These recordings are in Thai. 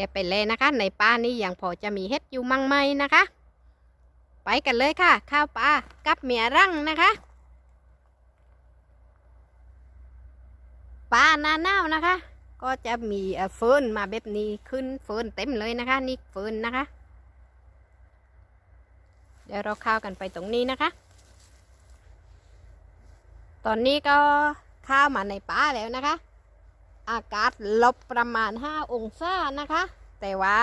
ดี๋ยวไปเลยนะคะ ในป่านี้ยังพอจะมีเห็ดอยู่มั่งไหมนะคะ ไปกันเลยค่ะ ข้าวปลากับเมียรั่งนะคะปลาหน้าหนาวนะคะ ก็จะมีเฟิร์นมาแบบนี้ขึ้นเฟิร์นเต็มเลยนะคะ นี่เฟิร์นนะคะ เดี๋ยวเราข้าวกันไปตรงนี้นะคะ ตอนนี้ก็ข้าวมาในป่าแล้วนะคะ อากาศลบประมาณ 5 องศานะคะ แต่ว่า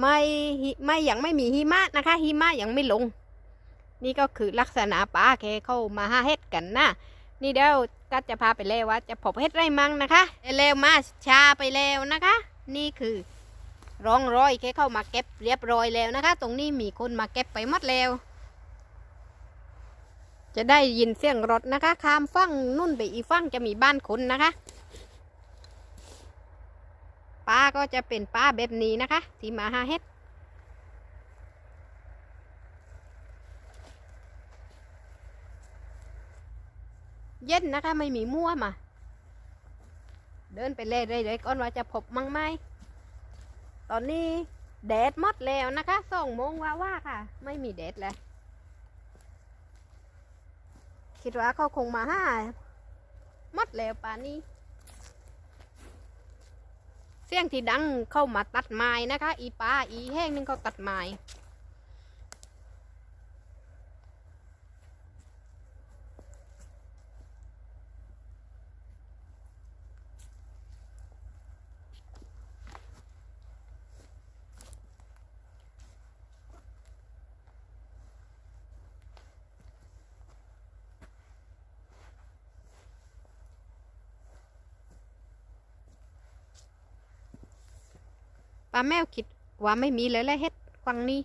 ไม่ไม่ยังไม่มีหิมะนะคะหิมะยังไม่ลง นี่ก็คือลักษณะป่าแกเข้ามาหาเห็ดกันนะนี่เดี๋ยวก็จะพาไปเล่ว่าจะพบเห็ดไรมั่งนะคะเร็วมาชาไปแล้วนะคะ นี่คือร่องรอยแกเข้ามาเก็บเรียบร้อยแล้วนะคะ ตรงนี้มีคนมาเก็บไปหมดแล้ว จะได้ยินเสียงรถนะคะ ข้ามฝั่งนุ่นไปอีกฝั่งจะมีบ้านคนนะคะ ก็จะเป็นป้าแบบนี้นะคะ ที่มาหาเห็ดเย็นนะคะไม่มีมั่วมา เดินไปเรื่อยๆก่อนว่าจะพบมั่งไหมตอนนี้แดดมดแล้วนะคะสองโมงว่าว่าค่ะ ไม่มีแดดแล้วคิดว่าเขาคงมาห้ามดแล้วป่านนี้ เสียงที่ดังเข้ามาตัดไม้นะคะ อีป้าอีแห้งนึงเขาตัดไม้ แมวคิดว่าไม่มีเลยแหละเฮ็ดควังนี้